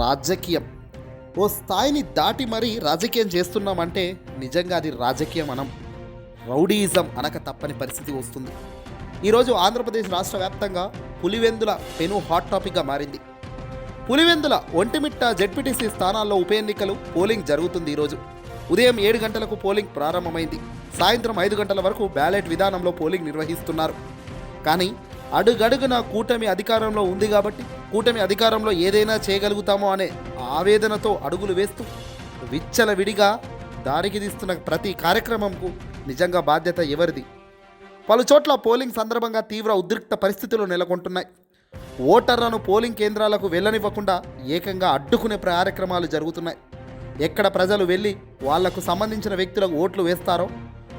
రాజకీయం. ఓ స్థాయిని దాటి మరీ రాజకీయం చేస్తున్నామంటే నిజంగా అది రాజకీయం అనం. రౌడీయిజం అనక తప్పని పరిస్థితి వస్తుంది. ఈరోజు ఆంధ్రప్రదేశ్ రాష్ట్ర వ్యాప్తంగా పులివెందుల పెను హాట్ టాపిక్గా మారింది. పులివెందుల ఒంటిమిట్ట జెడ్పీటీసీ స్థానాల్లో ఉప ఎన్నికలు పోలింగ్ జరుగుతుంది ఈరోజు ఉదయం ఏడు గంటలకు పోలింగ్ ప్రారంభమైంది. సాయంత్రం ఐదు గంటల వరకు బ్యాలెట్ విధానంలో పోలింగ్ నిర్వహిస్తున్నారు. కానీ అడుగడుగున కూటమి అధికారంలో ఉంది కాబట్టి కూటమి అధికారంలో ఏదైనా చేయగలుగుతామో అనే ఆవేదనతో అడుగులు వేస్తూ విచ్చలవిడిగా దారికి తీస్తున్న ప్రతి కార్యక్రమంకు నిజంగా బాధ్యత ఎవరిది? పలుచోట్ల పోలింగ్ సందర్భంగా తీవ్ర ఉద్రిక్త పరిస్థితులు నెలకొంటున్నాయి. ఓటర్లను పోలింగ్ కేంద్రాలకు వెళ్ళనివ్వకుండా ఏకంగా అడ్డుకునే కార్యక్రమాలు జరుగుతున్నాయి. ఎక్కడ ప్రజలు వెళ్ళి వాళ్ళకు సంబంధించిన వ్యక్తులకు ఓట్లు వేస్తారో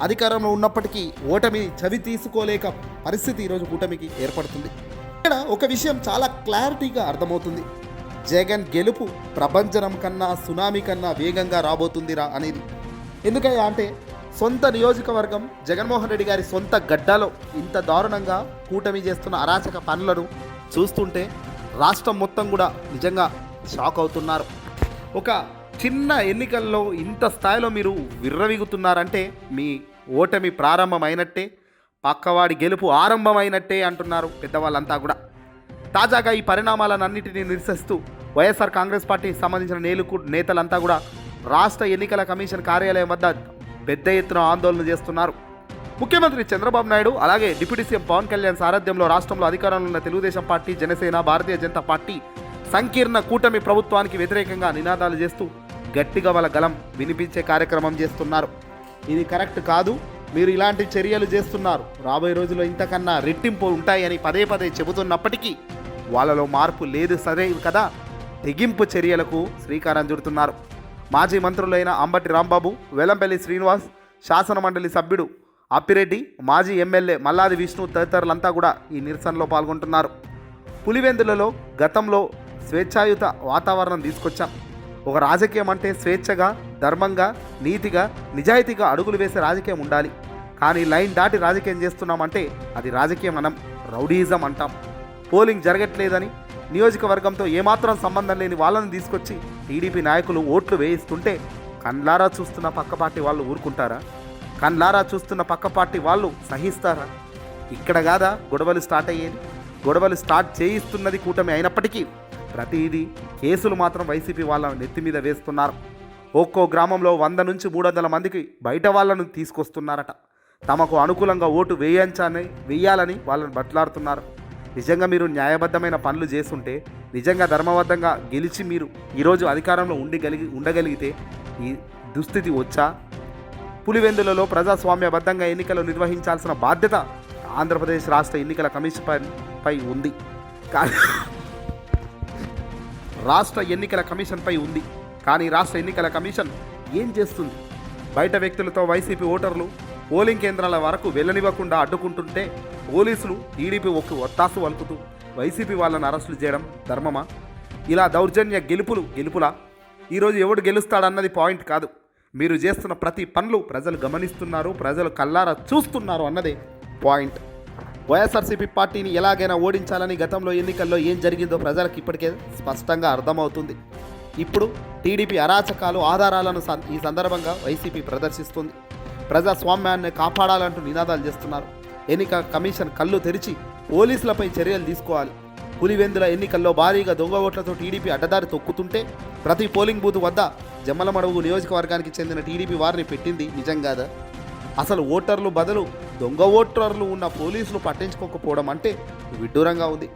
అధికారంలో ఉన్నప్పటికీ ఓటమి చవి తీసుకోలేక పరిస్థితి ఈరోజు కూటమికి ఏర్పడుతుంది. ఇక్కడ ఒక విషయం చాలా క్లారిటీగా అర్థమవుతుంది. జగన్ గెలుపు ప్రభంజనం కన్నా సునామీ కన్నా వేగంగా రాబోతుందిరా అనేది. ఎందుకయ్యా అంటే సొంత నియోజకవర్గం జగన్మోహన్ రెడ్డి గారి సొంత గడ్డలో ఇంత దారుణంగా కూటమి చేస్తున్న అరాచక పనులను చూస్తుంటే రాష్ట్రం మొత్తం కూడా నిజంగా షాక్ అవుతున్నారు. ఒక చిన్న ఎన్నికల్లో ఇంత స్థాయిలో మీరు విర్రవిగుతున్నారంటే మీ ఓటమి ప్రారంభమైనట్టే పక్కవాడి గెలుపు ఆరంభమైనట్టే అంటున్నారు పెద్దవాళ్ళంతా కూడా. తాజాగా ఈ పరిణామాలన్నింటినీ నిరసిస్తూ వైఎస్ఆర్ కాంగ్రెస్ పార్టీకి సంబంధించిన నేలుకు నేతలంతా కూడా రాష్ట్ర ఎన్నికల కమిషన్ కార్యాలయం వద్ద పెద్ద ఎత్తున ఆందోళన చేస్తున్నారు. ముఖ్యమంత్రి చంద్రబాబు నాయుడు అలాగే డిప్యూటీ సీఎం పవన్ కళ్యాణ్ సారథ్యంలో రాష్ట్రంలో అధికారంలో ఉన్న తెలుగుదేశం పార్టీ జనసేన భారతీయ జనతా పార్టీ సంకీర్ణ కూటమి ప్రభుత్వానికి వ్యతిరేకంగా నినాదాలు చేస్తూ గట్టిగా వాళ్ళ గలం వినిపించే కార్యక్రమం చేస్తున్నారు. ఇది కరెక్ట్ కాదు. మీరు ఇలాంటి చర్యలు చేస్తున్నారు. రాబోయే రోజుల్లో ఇంతకన్నా రెట్టింపు ఉంటాయని పదే పదే చెబుతున్నప్పటికీ వాళ్ళలో మార్పు లేదు సరే కదా. తెగింపు చర్యలకు శ్రీకారం చుడుతున్నారు. మాజీ మంత్రులైన అంబటి రాంబాబు వెల్లంపల్లి శ్రీనివాస్ శాసన మండలి సభ్యుడు అప్పిరెడ్డి మాజీ ఎమ్మెల్యే మల్లాది విష్ణు తదితరులంతా కూడా ఈ నిరసనలో పాల్గొంటున్నారు. పులివెందులలో గతంలో స్వేచ్ఛాయుత వాతావరణం తీసుకొచ్చాం. ఒక రాజకీయం అంటే స్వేచ్ఛగా ధర్మంగా నీతిగా నిజాయితీగా అడుగులు వేసే రాజకీయం ఉండాలి. కానీ లైన్ దాటి రాజకీయం చేస్తున్నామంటే అది రాజకీయం మనం రౌడీజం అంటాం. పోలింగ్ జరగట్లేదని నియోజకవర్గంతో ఏమాత్రం సంబంధం లేని వాళ్ళని తీసుకొచ్చి టీడీపీ నాయకులు ఓట్లు వేయిస్తుంటే కండ్లారా చూస్తున్న పక్క పార్టీ వాళ్ళు ఊరుకుంటారా? కన్లారా చూస్తున్న పక్క పార్టీ వాళ్ళు సహిస్తారా? ఇక్కడ కాదా గొడవలు స్టార్ట్ అయ్యేది? గొడవలు స్టార్ట్ చేయిస్తున్నది కూటమి అయినప్పటికీ ప్రతిదీ కేసులు మాత్రం వైసీపీ వాళ్ళ నెత్తి మీద వేస్తున్నారు. ఒక్కో గ్రామంలో వంద నుంచి మూడు వందల మందికి బయట వాళ్ళను తీసుకొస్తున్నారట. తమకు అనుకూలంగా ఓటు వేయించాలని వేయాలని వాళ్ళని బట్లాడుతున్నారు. నిజంగా మీరు న్యాయబద్ధమైన పనులు చేస్తుంటే నిజంగా ధర్మబద్ధంగా గెలిచి మీరు ఈరోజు అధికారంలో ఉండిగలిగి ఉండగలిగితే ఈ దుస్థితి వచ్చా? పులివెందులలో ప్రజాస్వామ్యబద్ధంగా ఎన్నికలు నిర్వహించాల్సిన బాధ్యత ఆంధ్రప్రదేశ్ రాష్ట్ర ఎన్నికల కమిషన్ పై- పై ఉంది. కానీ రాష్ట్ర ఎన్నికల కమిషన్పై ఉంది. కానీ రాష్ట్ర ఎన్నికల కమిషన్ ఏం చేస్తుంది? బయట వ్యక్తులతో వైసీపీ ఓటర్లు పోలింగ్ కేంద్రాల వరకు వెళ్ళనివ్వకుండా అడ్డుకుంటుంటే పోలీసులు టీడీపీ ఒక ఒత్తాసు వలుపుతూ వైసీపీ వాళ్ళని అరెస్టులు చేయడం ధర్మమా? ఇలా దౌర్జన్య గెలుపులు గెలుపులా? ఈరోజు ఎవడు గెలుస్తాడన్నది పాయింట్ కాదు. మీరు చేస్తున్న ప్రతి పనులు ప్రజలు గమనిస్తున్నారు ప్రజలు కల్లారా చూస్తున్నారు అన్నదే పాయింట్. వైఎస్ఆర్సీపీ పార్టీని ఎలాగైనా ఓడించాలని గతంలో ఎన్నికల్లో ఏం జరిగిందో ప్రజలకు ఇప్పటికే స్పష్టంగా అర్థమవుతుంది. ఇప్పుడు టీడీపీ అరాచకాలు ఆధారాలను ఈ సందర్భంగా వైసీపీ ప్రదర్శిస్తుంది. ప్రజాస్వామ్యాన్ని కాపాడాలంటూ నినాదాలు చేస్తున్నారు. ఎన్నిక కమిషన్ కళ్ళు తెరిచి పోలీసులపై చర్యలు తీసుకోవాలి. పులివెందుల ఎన్నికల్లో భారీగా దొంగ ఓట్లతో టీడీపీ అడ్డదారి తొక్కుతుంటే ప్రతి పోలింగ్ బూత్ వద్ద జమ్మలమడుగు నియోజకవర్గానికి చెందిన టీడీపీ వారిని పెట్టింది నిజం కాదా? అసలు ఓటర్లు బదులు దొంగ ఓటర్లు ఉన్న పోలీసులు పట్టించుకోకపోవడం అంటే విడ్డూరంగా ఉంది.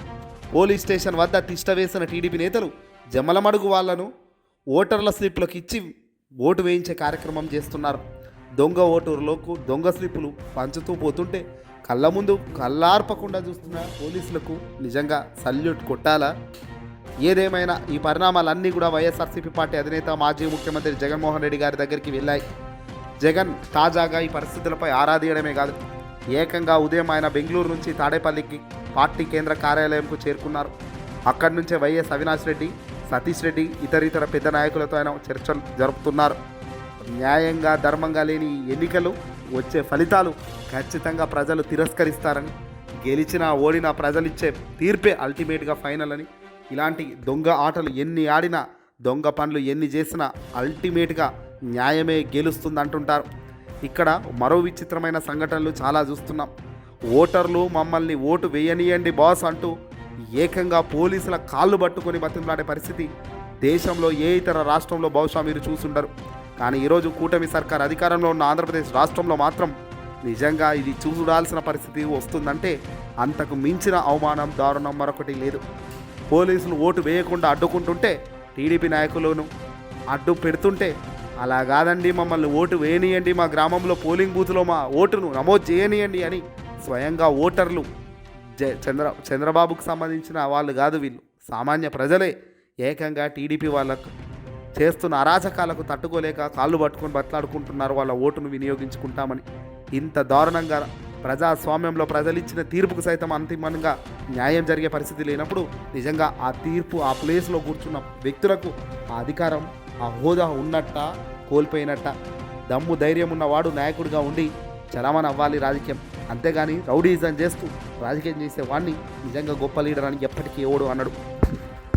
పోలీస్ స్టేషన్ వద్ద తిష్ట వేసిన టీడీపీ నేతలు జమలమడుగు వాళ్ళను ఓటర్ల స్లిప్లకు ఇచ్చి ఓటు వేయించే కార్యక్రమం చేస్తున్నారు. దొంగ ఓటర్లకు దొంగ స్లిప్పులు పంచుతూ పోతుంటే కళ్ళ ముందు కళ్ళార్పకుండా చూస్తున్న పోలీసులకు నిజంగా సల్యూట్ కొట్టాలా? ఏదేమైనా ఈ పరిణామాలన్నీ కూడా వైఎస్ఆర్సీపీ పార్టీ అధినేత మాజీ ముఖ్యమంత్రి జగన్మోహన్ రెడ్డి గారి దగ్గరికి వెళ్ళాయి. జగన్ తాజాగా ఈ పరిస్థితులపై ఆరాధీయడమే కాదు ఏకంగా ఉదయం ఆయన బెంగళూరు నుంచి తాడేపల్లికి పార్టీ కేంద్ర కార్యాలయంకు చేరుకున్నారు. అక్కడి నుంచే వైఎస్ అవినాష్ రెడ్డి సతీష్ రెడ్డి ఇతరితర పెద్ద నాయకులతో ఆయన చర్చలు జరుపుతున్నారు. న్యాయంగా ధర్మంగా లేని ఎన్నికలు వచ్చే ఫలితాలు ఖచ్చితంగా ప్రజలు తిరస్కరిస్తారని గెలిచినా ఓడినా ప్రజలిచ్చే తీర్పే అల్టిమేట్గా ఫైనల్ అని. ఇలాంటి దొంగ ఆటలు ఎన్ని ఆడినా దొంగ పనులు ఎన్ని చేసినా అల్టిమేట్గా న్యాయమే గెలుస్తుంది అంటుంటారు ఇక్కడ మరో విచిత్రమైన సంఘటనలు చాలా చూస్తున్నాం. ఓటర్లు మమ్మల్ని ఓటు వేయనీయండి బాస్ అంటూ ఏకంగా పోలీసుల కాళ్ళు పట్టుకొని బతిమలాడే పరిస్థితి దేశంలో ఏ ఇతర రాష్ట్రంలో బహుశా మీరు చూసుండరు. కానీ ఈరోజు కూటమి సర్కార్ అధికారంలో ఉన్న ఆంధ్రప్రదేశ్ రాష్ట్రంలో మాత్రం నిజంగా ఇది చూడాల్సిన పరిస్థితి వస్తుందంటే అంతకు మించిన అవమానం దారుణం మరొకటి లేదు. పోలీసులు ఓటు వేయకుండా అడ్డుకుంటుంటే టీడీపీ నాయకులను అడ్డు పెడుతుంటే అలా కాదండి మమ్మల్ని ఓటు వేయనియండి. మా గ్రామంలో పోలింగ్ బూత్లో మా ఓటును నమోదు చేయనియండి అని స్వయంగా ఓటర్లు చంద్ర చంద్రబాబుకు సంబంధించిన వాళ్ళు కాదు వీళ్ళు. సామాన్య ప్రజలే ఏకంగా టీడీపీ వాళ్ళకు చేస్తున్న అరాచకాలకు తట్టుకోలేక కాళ్ళు పట్టుకొని బట్లాడుకుంటున్నారు. వాళ్ళ ఓటును వినియోగించుకుంటామని. ఇంత దారుణంగా ప్రజాస్వామ్యంలో ప్రజలిచ్చిన తీర్పుకు సైతం అంతిమంగా న్యాయం జరిగే పరిస్థితి లేనప్పుడు నిజంగా ఆ తీర్పు ఆ ప్లేస్లో కూర్చున్న వ్యక్తులకు ఆ అధికారం ఆ హోదా ఉన్నట్ట కోల్పోయినట్ట దమ్ము ధైర్యం ఉన్నవాడు నాయకుడిగా ఉండి చలామణి అవ్వాలి రాజకీయం. అంతేగాని రౌడీజం చేస్తూ రాజకీయం చేసే వాడిని నిజంగా గొప్ప లీడర్ అని ఎప్పటికీ ఎవడు అన్నాడు